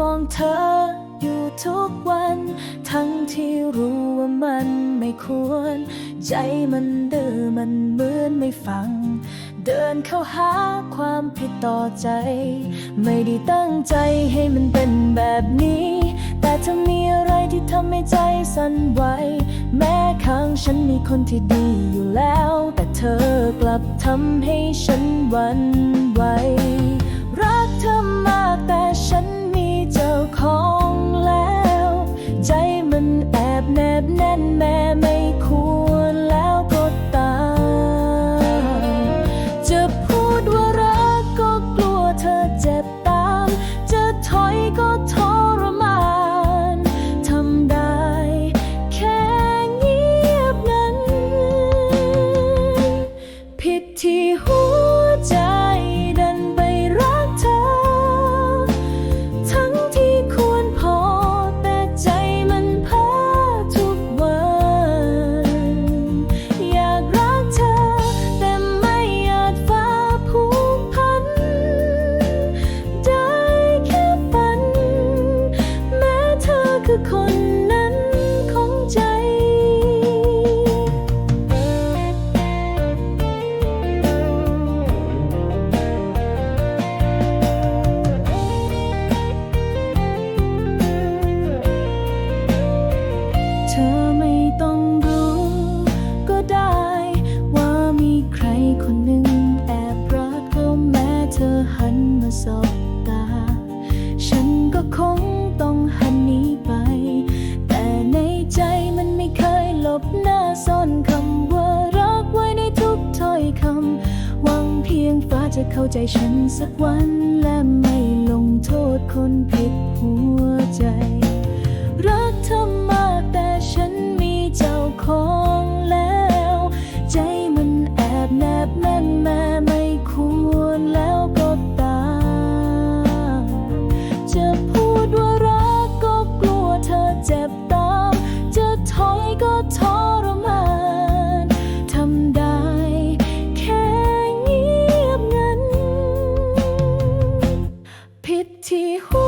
มองเธออยู่ทุกวัน ทั้งที่รู้ว่ามันไม่ควร ใจมันดื้อมันเหมือนไม่ฟัง เดินเข้าหาความผิดต่อใจ ไม่ได้ตั้งใจให้มันเป็นแบบนี้ แต่ถ้ามีอะไรที่ทำให้ใจสั่นไหวแม้ข้างฉันมีคนที่ดีอยู่แล้ว แต่เธอกลับทำให้ฉันหวั่นไหวรักเธอมากแต่ฉัน คำหวังเพียงฟ้าจะเข้าใจฉันสักวันและไม่ หั